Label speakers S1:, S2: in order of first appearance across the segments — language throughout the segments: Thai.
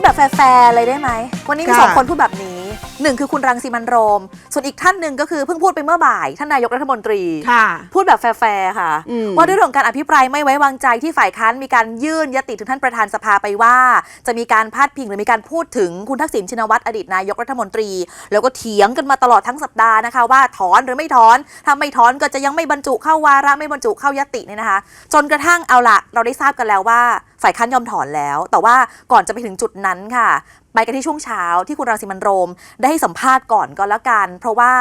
S1: ดแบบแฟร์ๆเลยได้ไหมวันนี้มีสองคนพูดแบบนี้ หนึ่งคือคุณรังสีมันโรม ส่วนอีกท่านหนึ่งก็คือเพิ่งพูดไปเมื่อบ่าย ท่านนายกรัฐมนตรี
S2: ค่ะ
S1: พูดแบบแฟร์ๆค่ะ
S2: อืม
S1: ว่าด้วยเรื่องของการอภิปรายไม่ไว้วางใจที่ฝ่ายค้านมีการยื่นยติถึงท่านประธานสภาไปว่า จะมีการพาดพิงหรือมีการพูดถึงคุณทักษิณชินวัตรอดีตนายกรัฐมนตรี แล้วก็เถียงกันมาตลอดทั้งสัปดาห์นะคะ ว่าถอนหรือไม่ถอนถ้าไม่ถอนก็จะยังไม่บรรจุเข้าวาระไม่บรรจุเข้ายติเนี่ยนะคะ จนกระทั่งเอาละเราได้ทราบกันแล้วว่า ฝ่ายค้านยอมถอนแล้ว แต่ว่าก่อนจะไปถึงจุดนั้นค่ะ ไปกันที่ช่วงเช้าที่คุณรังสิมันต์โรม ได้ให้สัมภาษณ์ก่อนก็แล้วกัน เพราะว่า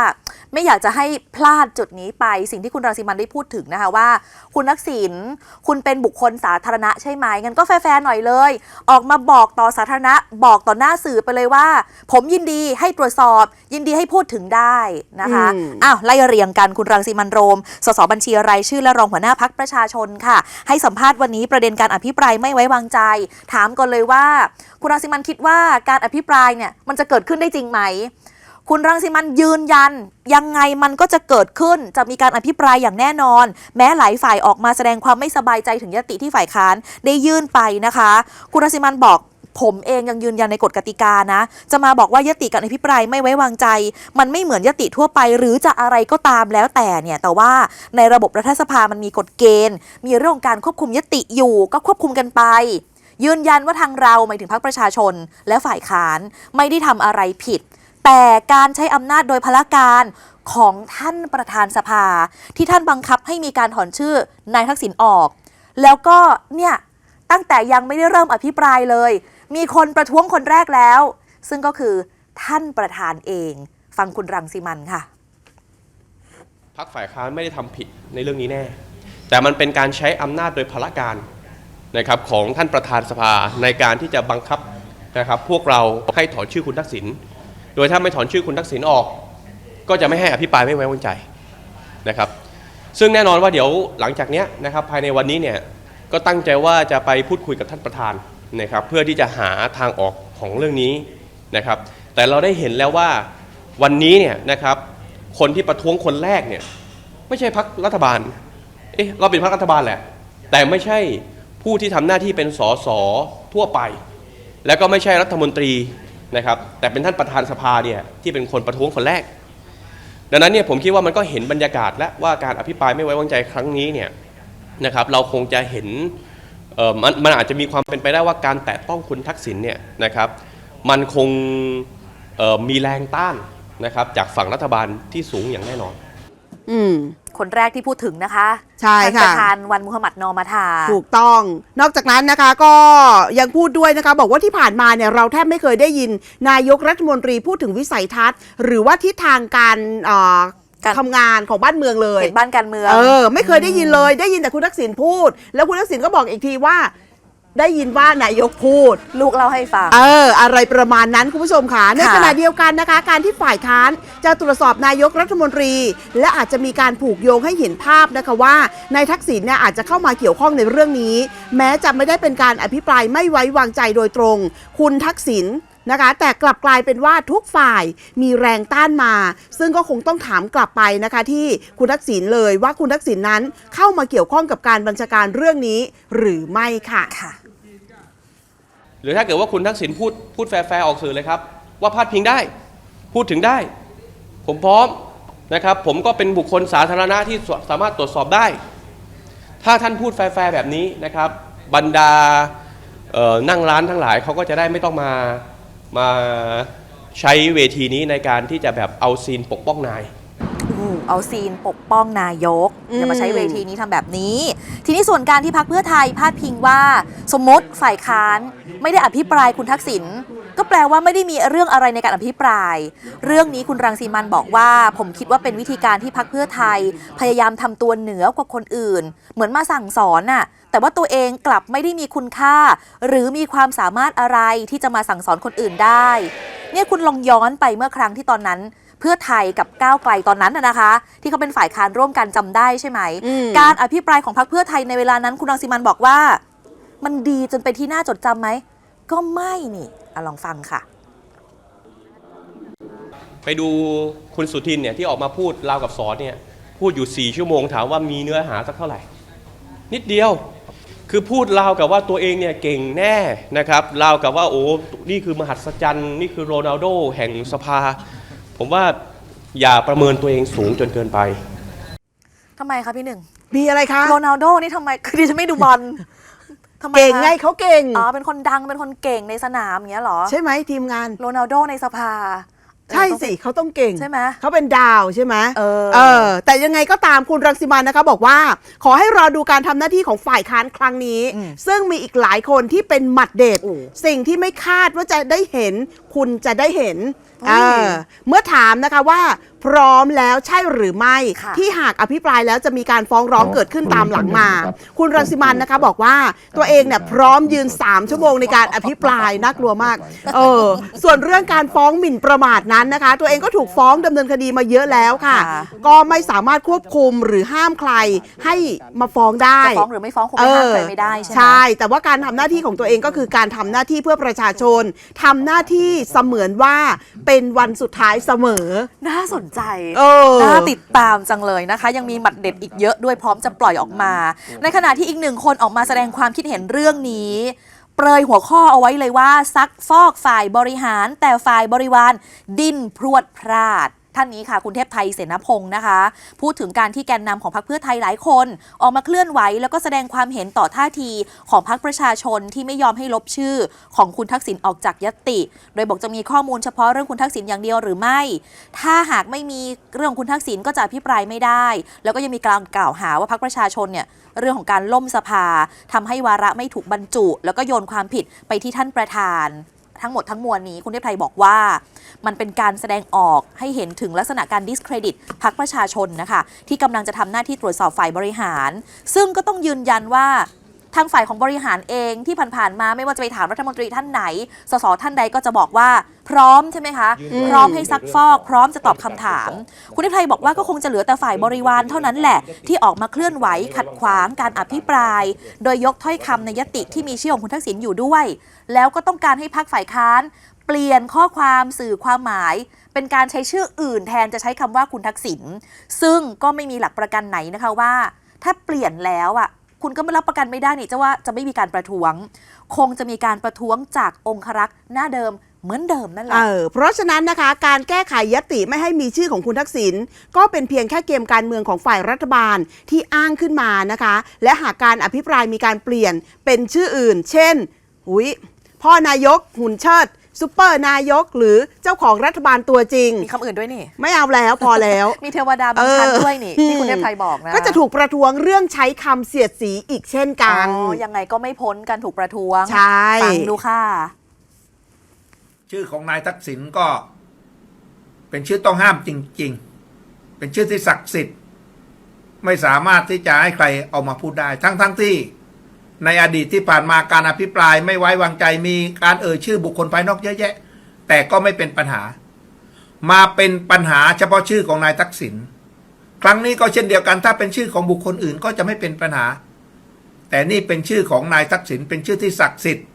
S1: ไม่อยากจะให้พลาดจุดนี้ไป สิ่งที่คุณรังสิมันต์ได้พูดถึงนะคะว่า คุณทักษิณคุณเป็นบุคคลสาธารณะใช่ไหมงั้นก็แฟร์ๆหน่อยเลย ออกมาบอกต่อสาธารณะบอกต่อหน้าสื่อไปเลยว่า ผมยินดีให้ตรวจสอบ ยินดีให้พูดถึงได้นะคะ
S2: อืม
S1: อ้าวไล่เรียงกันคุณรังสีมันต์โรม สสบัญชีรายชื่อและรองหัวหน้าพักประชาชนค่ะ ให้สัมภาษณ์วันนี้ประเด็นการอภิปรายไม่ไว้วางใจ ถามก่อนเลยว่า คุณรังสีมันต์คิดว่าการอภิปรายเนี่ยมันจะเกิดขึ้นได้จริงไหม คุณรังสิมันยืนยัน ยังไงมันก็จะเกิดขึ้นจะมีการอภิปรายอย่างแน่นอน แม้หลายฝ่ายออกมาแสดงความไม่สบายใจถึงยติที่ฝ่ายค้านได้ยื่นไปนะคะ คุณรังสิมันบอกผมเองยังยืนยันในกฎกติกานะ จะมาบอกว่ายติการอภิปรายไม่ไว้วางใจ มันไม่เหมือนยติทั่วไป หรือจะอะไรก็ตามแล้วแต่เนี่ย แต่ว่าในระบบรัฐสภามันมีกฎเกณฑ์ มีเรื่องการควบคุมยติอยู่ ก็ควบคุมกันไป ยืนยันว่าทางเราหมายถึงพรรคประชาชน และฝ่ายค้านไม่ได้ทำอะไรผิด แต่การใช้อำนาจโดยพละการของท่านประธานสภา ที่ท่านบังคับให้มีการถอนชื่อนายทักษิณออก แล้วก็เนี่ยตั้งแต่ยังไม่ได้เริ่มอภิปรายเลย มีคนประท้วงคนแรกแล้ว ซึ่งก็คือท่านประธานเอง ฟังคุณรังสิมันค่ะ
S3: พักฝ่ายค้านไม่ได้ทำผิดในเรื่องนี้แน่ แต่มันเป็นการใช้อำนาจโดยพละการ นะครับของท่านประธานสภาในการที่จะบังคับนะครับพวกเราให้ถอนชื่อคุณทักษิณโดยถ้าไม่ถอนชื่อคุณทักษิณออก ก็จะไม่ให้อภิปรายไม่ไว้วางใจนะครับซึ่งแน่นอนว่าเดี๋ยวหลังจากเนี้ยนะครับภายในวันนี้เนี่ยก็ตั้งใจว่าจะไปพูดคุยกับท่านประธานนะครับเพื่อที่จะหาทางออกของเรื่องนี้นะครับแต่เราได้เห็นแล้วว่าวันนี้เนี่ยนะครับคนที่ประท้วงคนแรกเนี่ยไม่ใช่พักรัฐบาลเอ๊ะเราเป็นพักรัฐบาลแหละแต่ไม่ใช่ ผู้ที่ทำหน้าที่เป็นสสทั่วไป แล้วก็ไม่ใช่รัฐมนตรีนะครับ แต่เป็นท่านประธานสภาเนี่ยที่เป็นคนประท้วงคนแรก ดังนั้นเนี่ยผมคิดว่ามันก็เห็นบรรยากาศและว่าการอภิปรายไม่ไว้วางใจครั้งนี้เนี่ยนะครับ เราคงจะเห็นมันมันอาจจะมีความเป็นไปได้ว่าการแตะต้องคุณทักษิณเนี่ยนะครับ มันคงมีแรงต้านนะครับ จากฝั่งรัฐบาลที่สูงอย่างแน่นอน
S2: อืม
S1: คนแรกที่พูดถึงนะคะ
S2: ใช่
S1: ท่านป
S2: ค่ะ
S1: ระธานวันมุฮัมหมัดนอมาทา
S2: ถูกต้อง นอกจากนั้นนะคะก็ยังพูดด้วยนะคะบอกว่าที่ผ่านมาเนี่ยเราแทบไม่เคยได้ยินนายกรัฐมนตรีพูดถึงวิสัยทัศน์ หรือว่าทิศทางการเอ่อ
S1: การ
S2: ทำงานของบ้านเมืองเลย
S1: เห็นบ้านการเมือง
S2: เออ ไม่เคยได้ยินเลย ได้ยินแต่คุณทักษิณพูด แล้วคุณทักษิณก็บอกอีกทีว่า ได้ยินว่านายกพูด
S1: ลูกเล่าให้ฟัง
S2: เออ อะไรประมาณนั้นคุณผู้ชมค่ะในขณะเดียวกันนะคะ การที่ฝ่ายค้านจะตรวจสอบนายกรัฐมนตรี และอาจจะมีการผูกโยงให้เห็นภาพนะคะว่านายทักษิณเนี่ยอาจจะเข้ามาเกี่ยวข้องในเรื่องนี้ แม้จะไม่ได้เป็นการอภิปรายไม่ไว้วางใจโดยตรง คุณทักษิณ นะคะ แต่กลับกลายเป็นว่าทุกฝ่ายมีแรงต้านมา ซึ่งก็คงต้องถามกลับไปนะคะที่คุณทักษิณเลยว่าคุณทักษิณนั้นเข้ามาเกี่ยวข้องกับการบัญชาการเรื่องนี้หรือไม่ค่ะ
S1: ค่ะ
S3: หรือถ้าเกิดว่าคุณทักษิณพูดพูดแฟร์ๆออกสื่อเลยครับ ว่าพาดพิงได้พูดถึงได้ ผมพร้อมนะครับ ผมก็เป็นบุคคลสาธารณะที่สสามารถตรวจสอบได้ ถ้าท่านพูดแฟร์ๆแบบนี้นะครับ บรรดาเอ่อนั่งร้านทั้งหลายเขาก็จะได้ไม่ต้องมา มาใช้เวทีนี้ในการที่จะแบบเอาซีนปกป้องนาย
S1: อู้เอาซีนปกป้องนายก
S2: อืม
S1: อย่ามาใช้เวทีนี้ทำแบบนี้ ทีนี้ส่วนการที่พักเพื่อไทยพาดพิงว่า สมมติฝ่ายค้านไม่ได้อภิปรายคุณทักษิณ ก็แปลว่าไม่ได้มีเรื่องอะไรในการอภิปราย เรื่องนี้คุณรังสีมันบอกว่า ผมคิดว่าเป็นวิธีการที่พักเพื่อไทย พยายามทำตัวเหนือกว่าคนอื่น เหมือนมาสั่งสอนน่ะแต่ว่าตัวเองกลับไม่ได้มีคุณค่า หรือมีความสามารถอะไรที่จะมาสั่งสอนคนอื่นได้ เนี่ยคุณลองย้อนไปเมื่อครั้งที่ตอนนั้นเพื่อไทยกับก้าวไกลตอนนั้นน่ะนะคะ ที่เขาเป็นฝ่ายค้านร่วมกันจำได้ใช่ไหม
S2: อืม
S1: การอภิปรายของพรรคเพื่อไทยในเวลานั้นคุณรังสิมันบอกว่า มันดีจนเป็นที่น่าจดจำไหม ก็ไม่นี่อะลองฟังค่ะ
S3: ไปดูคุณสุทินเนี่ยที่ออกมาพูดราวกับสอนเนี่ยพูดอยู่ 4 ชั่วโมงถามว่ามีเนื้อหาสักเท่าไหร่ นิดเดียวคือพูดราวกับว่าตัวเองเนี่ยเก่งแน่นะครับราวกับว่าโอ้นี่คือมหัศจรรย์นี่คือโรนัลโดแห่งสภา ผมว่าอย่าประเมินตัวเองสูงจนเกินไป
S1: ทำไมคะพี่หนึ่ง
S2: มีอะไรคะ
S1: โรนัลโดนี่ทำไม คือดิฉันไม่ดูบอล ทำไม
S2: เก่ง
S1: คะ
S2: ไงเขาเก่ง
S1: อ๋อเป็นคนดังเป็นคนเก่งในสนามอย่างเงี้ยเหรอ
S2: ใช่ไหมทีมงาน
S1: โรนัลโดในสภา
S2: ใช่สิเขาต้องเก่ง
S1: ใช่ไหม
S2: เขาเป็นดาวใช่ไหม
S1: เออ
S2: เออ แต่ยังไงก็ตามคุณรังสิมันนะคะบอกว่า ขอให้รอดูการทำหน้าที่ของฝ่ายค้านครั้งนี้
S1: อืม
S2: ซึ่งมีอีกหลายคนที่เป็นหมัดเด็ด
S1: โอ้
S2: สิ่งที่ไม่คาดว่าจะได้เห็น คุณจะได้เห็น
S1: เฮ้
S2: เอยอเมื่อถามนะคะว่า พร้อมแล้วใช่หรือไม่
S1: ค่ะ
S2: ที่หากอภิปรายแล้วจะมีการฟ้องร้องเกิดขึ้นตามหลังมา คุณรังสิมันนะคะบอกว่าตัวเองเนี่ยพร้อมยืน 3 ชั่วโมงในการอภิปรายน่ากลัวมากเออส่วนเรื่องการฟ้องหมิ่นประมาทนั้นนะคะ ตัวเองก็ถูกฟ้องดำเนินคดีมาเยอะแล้วค่ะ
S1: ค่ะ
S2: ก็ไม่สามารถควบคุมหรือห้ามใครให้มาฟ้องได้
S1: จะฟ้องหรือไม่ฟ้องคงไม่ห้ามใครไม่ได้ใช่ไหม
S2: ใช่ แต่ว่าการทำหน้าที่ของตัวเองก็คือการทำหน้าที่เพื่อประชาชนทำหน้าที่เสมือนว่าเป็นวันสุดท้ายเสมอ
S1: น่าสนใจ
S2: เออ
S1: น่าติดตามจังเลยนะคะ ยังมีหมัดเด็ดอีกเยอะด้วยพร้อมจะปล่อยออกมา ในขณะที่อีกหนึ่งคนออกมาแสดงความคิดเห็นเรื่องนี้เปรยหัวข้อเอาไว้เลยว่า ซักฟอกฝ่ายบริหารแต่ฝ่ายบริวาร ดิ้นพรวดพลาด ท่านนี้ค่ะ คุณเทพไทยเสนาพงศ์นะคะ พูดถึงการที่แกนนำของพรรคเพื่อไทยหลายคน ออกมาเคลื่อนไหว แล้วก็แสดงความเห็นต่อท่าทีของพรรคประชาชนที่ไม่ยอมให้ลบชื่อ ของคุณทักษิณออกจากยติ โดยบอกจะมีข้อมูลเฉพาะเรื่องคุณทักษิณอย่างเดียวหรือไม่ ถ้าหากไม่มีเรื่องคุณทักษิณก็จะอภิปรายไม่ได้ แล้วก็ยังมีการกล่าวหาว่าพรรคประชาชนเนี่ยเรื่องของการล่มสภาทำให้วาระไม่ถูกบรรจุ แล้วก็โยนความผิดไปที่ท่านประธาน ทั้งหมดทั้งมวลนี้คุณเทพไทยบอกว่า มันเป็นการแสดงออกให้เห็นถึงลักษณะการดิสเครดิตพรรคประชาชนนะคะที่กำลังจะทำหน้าที่ตรวจสอบฝ่ายบริหาร ซึ่งก็ต้องยืนยันว่า ทางฝ่ายของบริหารเองที่ผ่านๆมาไม่ว่าจะไปถามรัฐมนตรีท่านไหน สสท่านใดก็จะบอกว่าพร้อมใช่ไหมคะ พร้อมให้ซักฟอก พร้อมจะตอบคำถาม คุณทิพไทยบอกว่าก็คงจะเหลือแต่ฝ่ายบริวารเท่านั้นแหละ ที่ออกมาเคลื่อนไหวขัดขวางการอภิปราย โดยยกถ้อยคำในยติที่มีชื่อของคุณทักษิณอยู่ด้วย แล้วก็ต้องการให้พักฝ่ายค้าน เปลี่ยนข้อความสื่อความหมาย เป็นการใช้ชื่ออื่นแทนจะใช้คำว่าคุณทักษิณซึ่งก็ไม่มีหลักประกันไหนนะคะว่า ถ้าเปลี่ยนแล้วอะ คุณก็ไม่รับประกันไม่ได้นี่จะว่าจะไม่มีการประท้วง คงจะมีการประท้วงจากองครักษ์หน้าเดิมเหมือนเดิมนั่นแห
S2: เอ
S1: ละ
S2: อเพราะฉะนั้นนะคะ การแก้ไขยติไม่ให้มีชื่อของคุณทักษิณก็เป็นเพียงแค่เกมการเมืองของฝ่ายรัฐบาลที่อ้างขึ้นมานะคะ และหากการอภิปรายมีการเปลี่ยนเป็นชื่ออื่น เช่น หุยพ่อนายกหุ่นเชิด ซุปเปอร์นายกหรือเจ้าของรัฐบาลตัวจริง
S1: มีคำอื่นด้วยนี่
S2: ไม่เอาแล้วพอแล้ว
S1: มีเทวดาบางชั้นด้วยนี่ที่คุณเทพไทยบอกนะ
S2: ก็จะถูกประท้วงเรื่องใช้คำเสียดสีอีกเช่น
S1: อ๋
S2: กัน
S1: อยังไงก็ไม่พ้นการถูกประท้วง
S2: ใช่
S1: ฟังดูค่ะ
S4: ชื่อของนายทักษิณก็ เป็นชื่อต้องห้ามจริง ๆ เป็นชื่อที่ศักดิ์สิทธิ์ ไม่สามารถที่จะให้ใครเอามาพูดได้ ทั้งๆทที่ ในอดีตที่ผ่านมาการอภิปรายไม่ไว้วางใจมีการเอ่ยชื่อบุคคลภายนอกเยอะแยะ แต่ก็ไม่เป็นปัญหา มาเป็นปัญหาเฉพาะชื่อของนายทักษิณครั้งนี้ก็เช่นเดียวกันถ้าเป็นชื่อของบุคคลอื่นก็จะไม่เป็นปัญหา แต่นี่เป็นชื่อของนายทักษิณเป็นชื่อที่ศักดิ์สิทธิ์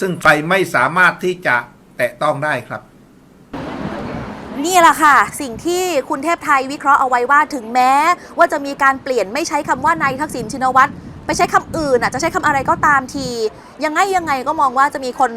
S4: ซึ่งใครไม่สามารถที่จะแตะต้องได้ครับ
S1: นี่แหละค่ะ สิ่งที่คุณเทพไทยวิเคราะห์เอาไว้ว่าถึงแม้ว่าจะมีการเปลี่ยนไม่ใช้คำว่านายทักษิณชินวัตร ไปใช้คำอื่นอะจะใช้คำอะไรก็ตามที ยังไงยังไงก็มองว่าจะมีคน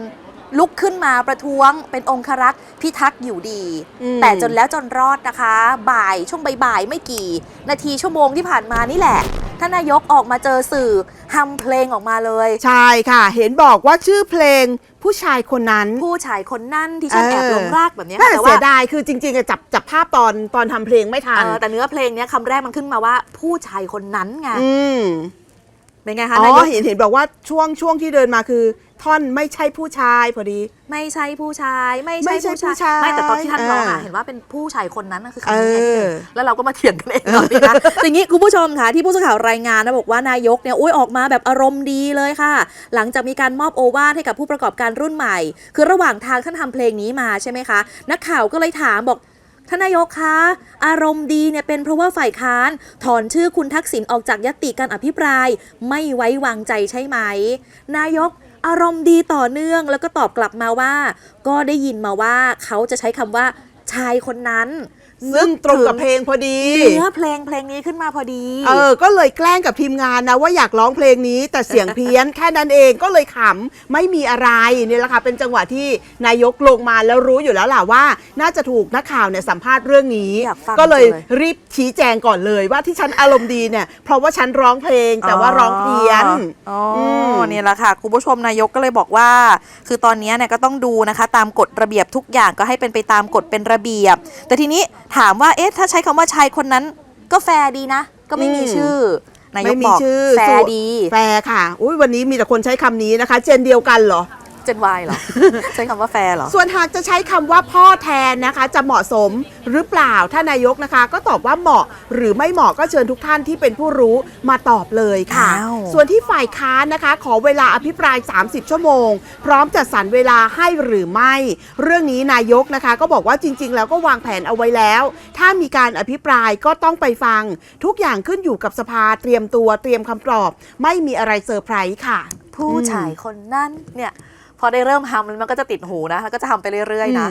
S1: ลุกขึ้นมาประท้วงเป็นองครักษ์พิทักษ์อยู่ดี
S2: อืม
S1: แต่จนแล้วจนรอดนะคะ บ่ายช่วงบ่ายๆไม่กี่ นาทีชั่วโมงที่ผ่านมานี่แหละท่านนายกออกมาเจอสื่อฮัมเพลงออกมาเลย
S2: ใช่ค่ะ เห็นบอกว่าชื่อเพลงผู้ชายคนนั้น
S1: ผู้ชายคนนั่นที่ชอบแอบ
S2: เออ
S1: ลงรากแบบเนี้ย
S2: น่า
S1: ค่ะแต่
S2: เสี
S1: ว่า
S2: ยดายคือจริงๆอะจับจับภาพตอนตอนทำเพลงไม่ทัน
S1: เออแต่เนื้อเพลงเนี้ยคำแรกมันขึ้นมาว่าผู้ชายคนนั้นไง
S2: อืม
S1: เป็นไงคะ
S2: อ๋
S1: นาย
S2: อกเห็นเห็นบอกว่าช่วงช่วงที่เดินมาคือ ท่อนไม่ใช่ผู้ชายพอดี
S1: ไม่ใช่ผู้ชาย ไม่
S2: ไม่
S1: ใช่
S2: ใช่
S1: ผู้ชาย
S2: ผู้ชาย
S1: ไม่แต่ตอนที่ท่านร้องอะ
S2: เออ
S1: เห็นว่าเป็นผู้ชายคนนั้นน่ะคือ
S2: เอ
S1: คำนี้ไง
S2: อ
S1: แล้วเราก็มาเถียงกันเองตอนนี้นะแต่อย่างนี้คุณผู้ชมค่ะที่ผู้สื่อข่าวรายงานนะบอกว่านายกเนี่ยอุ้ยออกมาแบบอารมณ์ดีเลยค่ะ หลังจากมีการมอบโอวาทให้กับผู้ประกอบการรุ่นใหม่ คือระหว่างทางท่านทำเพลงนี้มาใช่ไหมคะ นักข่าวก็เลยถามบอก ท่านนายกคะ อารมณ์ดีเนี่ยเป็นเพราะว่าฝ่ายค้าน ถอนชื่อคุณทักษิณออกจากยติการอภิปราย ไม่ไว้วางใจใช่ไหม นายกอารมณ์ดีต่อเนื่องแล้วก็ตอบกลับมาว่า ก็ได้ยินมาว่าเขาจะใช้คำว่าชายคนนั้น
S2: ซึ่งตรงกับเพลงพอดี
S1: เนื้อเพลงเพลงนี้ขึ้นมาพอดี
S2: เออ ก็เลยแกล้งกับทีมงานนะว่าอยากร้องเพลงนี้ แต่เสียงเพี้ยนแค่นั้นเองก็เลยขำไม่มีอะไรนี่แหละค่ะเป็นจังหวะที่นายกลงมาแล้วรู้อยู่แล้วล่ะว่า น่าจะถูกนักข่าวเนี่ยสัมภาษณ์เรื่องนี้
S1: อยากฟัง
S2: ก็เลย
S1: จังเลย
S2: รีบชี้แจงก่อนเลยว่าที่ฉันอารมณ์ดีเนี่ยเพราะว่าฉันร้องเพลงแต่ว่าร้องเพี้ยน
S1: อ๋ออ
S2: ม
S1: นี่แหละค่ะคุณผู้ชมนายกก็เลยบอกว่า คือตอนนี้เนี่ยก็ต้องดูนะคะ ตามกฎระเบียบทุกอย่างก็ให้เป็นไปตามกฎเป็นระเบียบ แต่ทีนี้ถามว่าเอ๊ะถ้าใช้คำว่าชายคนนั้นก็แฟร์ดีนะ ก็ไม่มี
S2: อืม
S1: ชื่อนายก
S2: ไม่มี
S1: บอก
S2: ชื่อ
S1: แฟ
S2: ส่ว
S1: ร์
S2: น
S1: ดี
S2: แฟร์ค่ะ อุ้ยวันนี้มีแต่คนใช้คำนี้นะคะ เจนเดียวกันเหรอ
S1: เจนวายเหรอ ใช้คำว่าแฟร์เหรอ
S2: ส่วนหากจะใช้คำว่าพ่อแทนนะคะ จะเหมาะสมหรือเปล่าถ้านายกนะคะ ก็ตอบว่าเหมาะหรือไม่เหมาะก็เชิญทุกท่านที่เป็นผู้รู้มาตอบเลยค่ะ
S1: อ้าว
S2: ส่วนที่ฝ่ายค้านนะคะ ขอเวลาอภิปราย 30 ชั่วโมง พร้อมจัดสรรเวลาให้หรือไม่ เรื่องนี้นายกนะคะ ก็บอกว่าจริง ๆ แล้วก็วางแผนเอาไว้แล้ว ถ้ามีการอภิปรายก็ต้องไปฟัง ทุกอย่างขึ้นอยู่กับสภาเตรียมตัวเตรียมคำตอบ ไม่มีอะไรเซอร์ไพรส์ค่ะ
S1: ผู้ชายคนนั้นเนี่ย พอได้เริ่มทำมันก็จะติดหูนะแล้วก็จะทำไปเรื่อยๆนะ